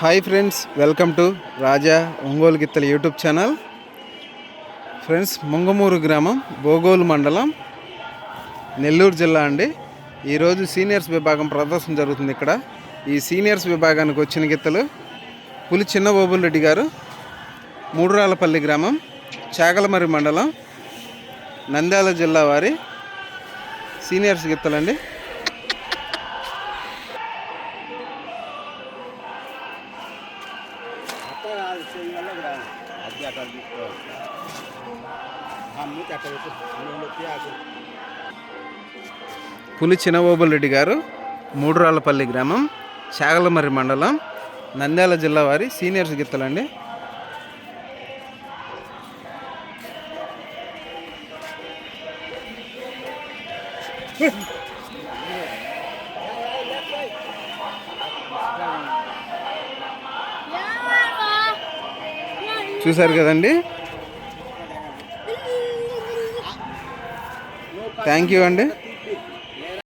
Hi friends welcome to Raja Ongole గిత్తల YouTube channel friends Mungamuru గ్రామం బోగోలు మండలం నెల్లూరు జిల్లా అండి. ఈరోజు సీనియర్స్ విభాగం ప్రదర్శన జరుగుతుంది ఇక్కడ. ఈ సీనియర్స్ విభాగానికి వచ్చిన గిత్తలు పులి చిన్నబోబుల్ రెడ్డి గారు మూడురాలపల్లి గ్రామం చాగలమరి మండలం నంద్యాల జిల్లా వారి సీనియర్స్ గిత్తలండి. పులి చినబాబులరెడ్డి రెడ్డి గారు మూడురాళ్ళపల్లి గ్రామం చాగలమర్రి మండలం నంద్యాల జిల్లా వారి సీనియర్స్ గిత్తలండి. చూశారు కదండి. థ్యాంక్ యూ అండి.